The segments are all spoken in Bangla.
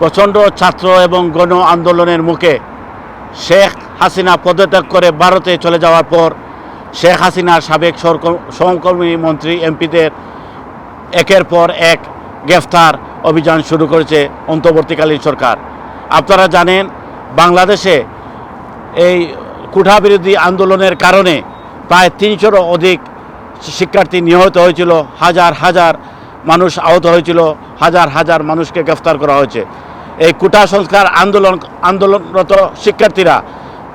প্রচণ্ড ছাত্র এবং গণ আন্দোলনের মুখে শেখ হাসিনা পদত্যাগ করে ভারতে চলে যাওয়ার পর শেখ হাসিনার সাবেক সহকর্মী মন্ত্রী এমপিদের একের পর এক গ্রেফতার অভিযান শুরু করেছে অন্তর্বর্তীকালীন সরকার। আপনারা জানেন, বাংলাদেশে এই কুঠা বিরোধী আন্দোলনের কারণে প্রায় তিনশোরও অধিক শিক্ষার্থী নিহত হয়েছিল, হাজার হাজার মানুষ আহত হয়েছিল, হাজার হাজার মানুষকে গ্রেফতার করা হয়েছে। এই কুটা সংস্কার আন্দোলন, আন্দোলনরত শিক্ষার্থীরা,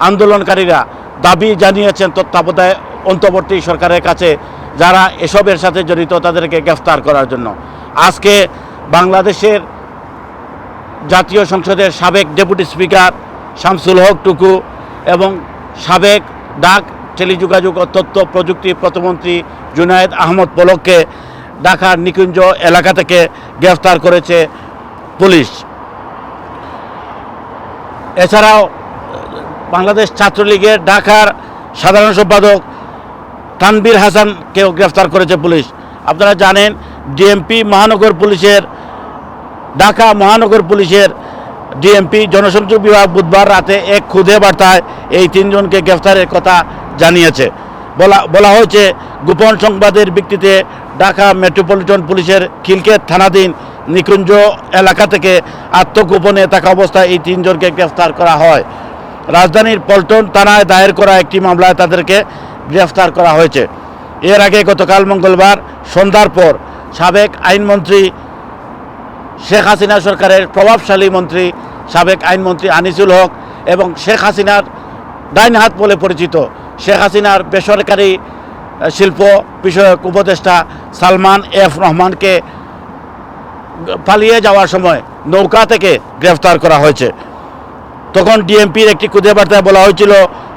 আন্দোলনকারীরা দাবি জানিয়েছেন তত্ত্বাবধায়ক অন্তর্বর্তী সরকারের কাছে যারা এসবের সাথে জড়িত তাদেরকে গ্রেফতার করার জন্য। আজকে বাংলাদেশের জাতীয় সংসদের সাবেক ডেপুটি স্পিকার শামসুল হক টুকু এবং সাবেক ডাক টেলিযোগাযোগ ও তথ্য প্রযুক্তি প্রতিমন্ত্রী জুনায়েদ আহমদ পলককে ঢাকার নিকুঞ্জ এলাকা থেকে গ্রেফতার করেছে পুলিশ। এছাড়াও, বাংলাদেশ ছাত্রলীগের ঢাকার সাধারণ সম্পাদক তানবীর হাসানকেও গ্রেফতার করেছে পুলিশ। আপনারা জানেন ডিএমপি মহানগর পুলিশের, ঢাকা মহানগর পুলিশের ডিএমপি জনসংযোগ বিভাগ বুধবার রাতে এক খুদে বার্তায় এই তিনজনকে গ্রেফতারের কথা জানিয়েছে। বলা বলা হয়েছে, গোপন সংবাদের ভিত্তিতে ঢাকা মেট্রোপলিটন পুলিশের খিলকেত থানাধীন নিকুঞ্জ এলাকা থেকে আত্মগোপনে থাকা অবস্থায় এই তিনজনকে গ্রেফতার করা হয়। রাজধানীর পল্টন থানায় দায়ের করা একটি মামলায় তাদেরকে গ্রেফতার করা হয়েছে। এর আগে গতকাল মঙ্গলবার সন্ধ্যার পর সাবেক আইনমন্ত্রী শেখ হাসিনা সরকারের প্রভাবশালী মন্ত্রী সাবেক আইনমন্ত্রী আনিসুল হক এবং শেখ হাসিনার ডাইন হাত বলে পরিচিত শেখ হাসিনার বেসরকারি শিল্প বিষয়ক উপদেষ্টা সালমান এফ রহমানকে পালিয়ে যাওয়ার সময় নৌকা থেকে গ্রেফতার করা হয়েছে। তখন ডিএমপির একটি খুদে বার্তায় বলা হয়েছিল,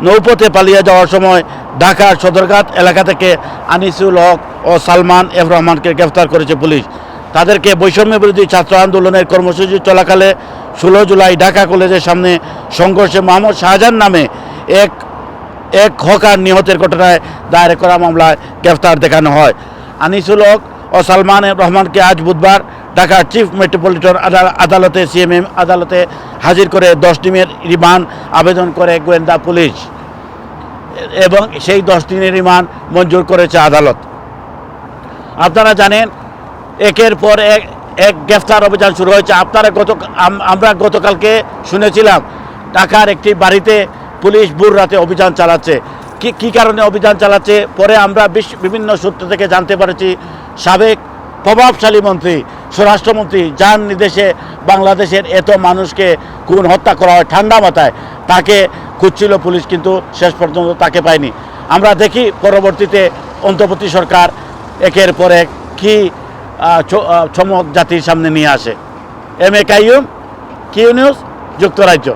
নৌপথে পালিয়ে যাওয়ার সময় ঢাকার সদরঘাট এলাকা থেকে আনিসুল হক ও সালমান এফ রহমানকে গ্রেফতার করেছে পুলিশ। তাদেরকে বৈষম্য বিরোধী ছাত্র আন্দোলনের কর্মসূচি চলাকালে ষোলো জুলাই ঢাকা কলেজের সামনে সংঘর্ষে মোহাম্মদ শাহজাহান নামে এক এক হকার নিহতের ঘটনায় দায়ের করা মামলায় গ্রেফতার দেখানো হয়। আনিসুল হক ও সালমান রহমানকে আজ বুধবার ঢাকার চিফ মেট্রোপলিটন আদাল- আদালতে, সিএমএম আদালতে হাজির করে দশ দিনের রিমান্ড আবেদন করে গোয়েন্দা পুলিশ। এবং সেই দশ দিনের রিমান্ড মঞ্জুর করেছে আদালত। আপনারা জানেন, একের পর এক এক গ্রেফতার অভিযান শুরু হয়েছে। আপনারা গত আমরা গতকালকে শুনেছিলাম, ঢাকার একটি বাড়িতে পুলিশ ভোর রাতে অভিযান চালাচ্ছে। কি, কী কারণে অভিযান চালাচ্ছে? পরে আমরা বিভিন্ন সূত্র থেকে জানতে পারছি সাবেক প্রভাবশালী মন্ত্রী, স্বরাষ্ট্রমন্ত্রী, যার নির্দেশে বাংলাদেশের এত মানুষকে খুন, হত্যা করা হয় ঠান্ডা মাথায়, তাকে খুঁজছিল পুলিশ কিন্তু শেষ পর্যন্ত তাকে পায়নি। আমরা দেখি পরবর্তীতে অন্তর্বর্তী সরকার একের পর এক কী চমক জাতির সামনে নিয়ে আসে। M A Qayyum, Q news, যুক্তরাজ্য।